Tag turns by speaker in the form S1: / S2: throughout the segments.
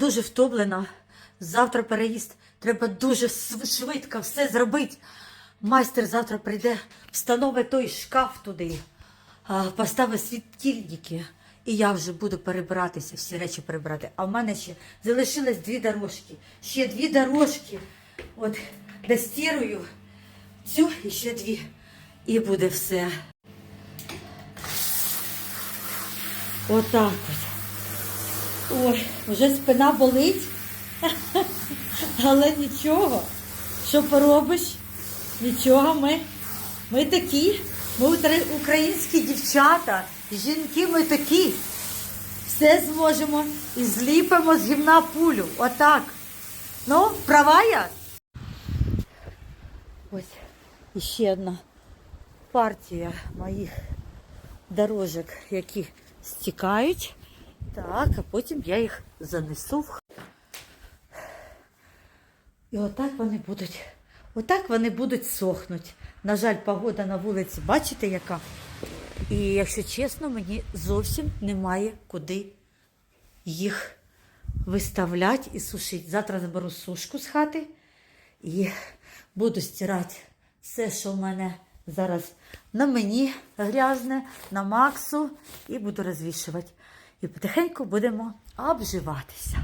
S1: дуже втомлена. Завтра переїзд. Треба дуже швидко все зробити. Майстер завтра прийде, встановить той шкаф туди, поставить світильники. І я вже буду перебиратися, всі речі перебирати. А в мене ще залишилось дві дорожки. Ще дві дорожки. От достірую цю і ще дві. І буде все. Отак от. Ой, вже спина болить. Але нічого. Що поробиш? Нічого, ми, ми такі. Ми українські дівчата, жінки ми такі. Все зможемо і зліпимо з гімна пулю. Отак. Ну, права я? Ось іще одна партія моїх дорожок, які стікають. Так, а потім я їх занесу в і отак вони будуть. Отак вони будуть сохнути. На жаль, погода на вулиці, бачите, яка? І якщо чесно, мені зовсім немає куди їх виставляти і сушити. Завтра заберу сушку з хати і буду стирати все, що в мене зараз на мені грязне, на Максу, і буду розвішувати. І потихеньку будемо обживатися.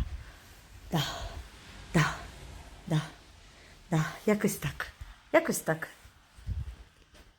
S1: Да, да, да, да, якось так. Якось так.